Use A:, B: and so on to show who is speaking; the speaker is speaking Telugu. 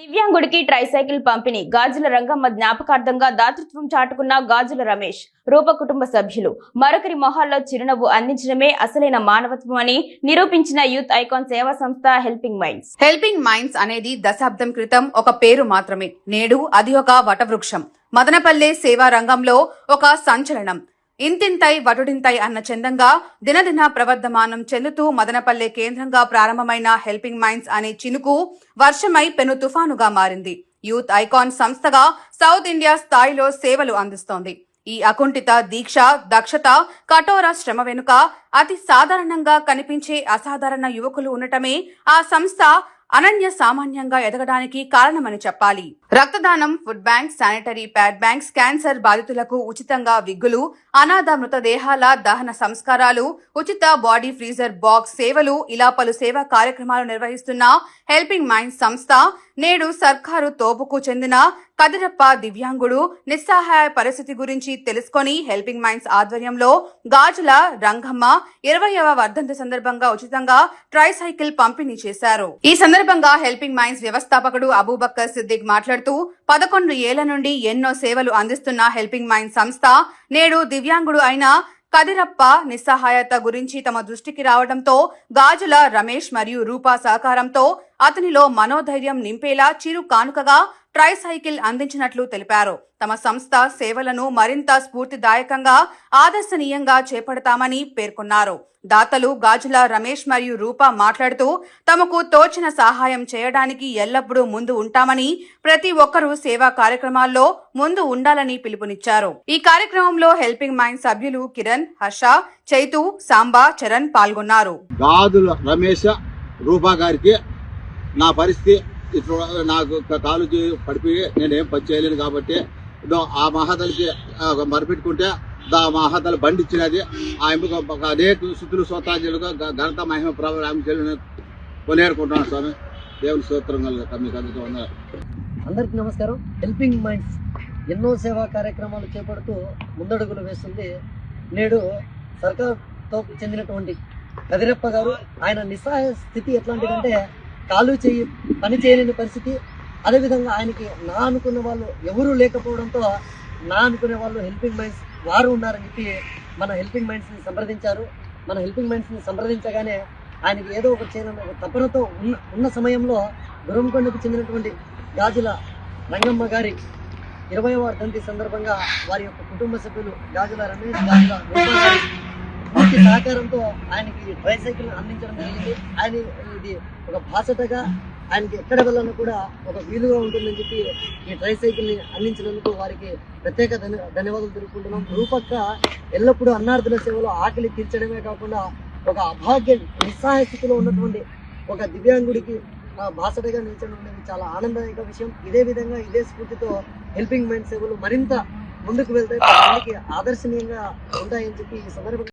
A: దివ్యాంగుడికి ట్రైసైకిల్ పంపిణీ. గాజుల రంగమ్మ జ్ఞాపకార్థంగా దాతృత్వం చాటుకున్న గాజుల రమేష్ రూప కుటుంబ సభ్యులు. మరొకరి మొహాల్లో చిరునవ్వు అందించడమే అసలైన మానవత్వం అని నిరూపించిన యూత్ ఐకాన్ సేవా సంస్థ హెల్పింగ్ మైండ్స్.
B: హెల్పింగ్ మైండ్స్ అనేది దశాబ్దం క్రితం ఒక పేరు మాత్రమే. నేడు అది ఒక వటవృక్షం. మదనపల్లె సేవా రంగంలో ఒక సంచలనం. ఇంతింతై వటుడింతై అన్న చందంగా దినదిన ప్రవర్ధమానం చెందుతూ మదనపల్లె కేంద్రంగా ప్రారంభమైన హెల్పింగ్ మైండ్స్ అనే చినుకు వర్షమై పెను తుఫానుగా మారింది. యూత్ ఐకాన్ సంస్థగా సౌత్ ఇండియా స్థాయిలో సేవలు అందిస్తోంది. ఈ అకుంఠిత దీక్ష దక్షత కఠోర శ్రమ వెనుక అతి సాధారణంగా కనిపించే అసాధారణ యువకులు ఉండటమే ఆ సంస్థ అనన్య సామాన్యంగా ఎదగడానికి కారణమని చెప్పాలి. రక్తదానం food bank sanitary pad banks cancer బాధితులకు ఉచితంగా విగ్గులు అనాథ మృతదేహాల దహన సంస్కారాలు ఉచిత బాడీ ఫ్రీజర్ బాక్స్ సేవలు ఇలా పలు సేవా కార్యక్రమాలు నిర్వహిస్తున్న హెల్పింగ్ మైండ్స్ సంస్థ నేడు సర్కారు తోపుకు చెందిన కదిరప్ప దివ్యాంగుడు నిస్సహాయ పరిస్థితి గురించి తెలుసుకొని హెల్పింగ్ మైండ్స్ ఆధ్వర్యంలో గాజుల రంగమ్మ ఇరవయవ వర్ధంతి సందర్భంగా ఉచితంగా ట్రైసైకిల్ పంపిణీ చేశారు. ఈ సందర్భంగా హెల్పింగ్ మైండ్స్ వ్యవస్థాపకుడు అబూబక్కర్ సిద్దిక్ మాట్లాడుతూ పదకొండు ఏళ్ళ నుండి ఎన్నో సేవలు అందిస్తున్న హెల్పింగ్ మైండ్స్ సంస్థ నేడు దివ్యాంగుడు అయిన కదిరప్ప నిస్సహాయత గురించి తమ దృష్టికి రావడంతో గాజుల రమేష్ మరియు రూపా సహకారంతో అతనిలో మనోధైర్యం నింపేలా చిరు కానుకగా ట్రైసైకిల్ అందించినట్లు తెలిపారు. తమ సంస్థ సేవలను మరింత స్ఫూర్తిదాయకంగా ఆదర్శనీయంగా చేపడతామని పేర్కొన్నారు. దాతలు గాజుల రమేష్ మరియు రూప మాట్లాడుతూ తమకు తోచిన సహాయం చేయడానికి ఎల్లప్పుడూ ముందు ఉంటామని ప్రతి ఒక్కరూ సేవా కార్యక్రమాల్లో ముందు ఉండాలని పిలుపునిచ్చారు. ఈ కార్యక్రమంలో హెల్పింగ్ మైండ్ సభ్యులు కిరణ్ హర్ష చైతు సాంబా చరణ్ పాల్గొన్నారు.
C: గాజుల రమేష్ రూపా గారికి నా పరిస్థితి ఇట్లా నాకు కాలు పడిపి నేనేం పని చేయలేను కాబట్టి ఆ మహాతలికి ఆ, మరిపెట్టుకుంటే దా మహాతల బండి ఇచ్చినది. ఆయనకు అనేక శుద్ధులు స్వతాజులుగా ఘనత మహిమ ప్రభు రామచంద్రుని కొనేరుకుంటున్నాను స్వామి. దేవుని స్తోత్రం కలుగుతా మీకు అందుతూ ఉన్నారు
D: అందరికీ నమస్కారం. హెల్పింగ్ మైండ్స్ ఎన్నో సేవా కార్యక్రమాలు చేపడుతూ ముందడుగులు వేస్తుంది. నేడు సర్కార్తో చెందినటువంటి కదిరప్ప గారు ఆయన నిస్సహాయ స్థితి ఎట్లాంటిదంటే కాలు చేయి పని చేయలేని పరిస్థితి. అదేవిధంగా ఆయనకి నా అనుకున్న వాళ్ళు ఎవరూ లేకపోవడంతో నా అనుకునే వాళ్ళు హెల్పింగ్ మైండ్స్ వారు ఉన్నారని చెప్పి మన హెల్పింగ్ మైండ్స్ని సంప్రదించారు. మన హెల్పింగ్ మైండ్స్ని సంప్రదించగానే ఆయనకి ఏదో ఒకటి చేయాలని ఒక తపనతో ఉన్న ఉన్న సమయంలో గురంకొండకు చెందినటువంటి గాజుల రంగమ్మ గారి ఇరవై వర్ధంతి సందర్భంగా వారి యొక్క కుటుంబ సభ్యులు గాజుల రమేష్ గాజుల పూర్తి సహకారంతో ఆయనకి ట్రైసైకిల్ అందించడం జరిగింది. ఆయన ఇది ఒక బాసటగా ఆయనకి ఎక్కడ వెళ్ళాలని కూడా ఒక వీలుగా ఉంటుందని చెప్పి ఈ ట్రైసైకిల్ని అందించినందుకు వారికి ప్రత్యేక ధన్యవాదాలు తెలుపుకుంటున్నాం. రూపక్క ఎల్లప్పుడూ అన్నార్థుల సేవలో ఆకలి తీర్చడమే కాకుండా ఒక అభాగ్య నిస్సహాయ స్థితిలో ఉన్నటువంటి ఒక దివ్యాంగుడికి బాసటగా నిలిచడం అనేది చాలా ఆనందదాయక విషయం. ఇదే విధంగా ఇదే స్ఫూర్తితో హెల్పింగ్ మైండ్ సేవలు మరింత ముందుకు వెళ్తాయి. ఆదర్శనీయంగా ఉంటాయని చెప్పి ఈ సందర్భంగా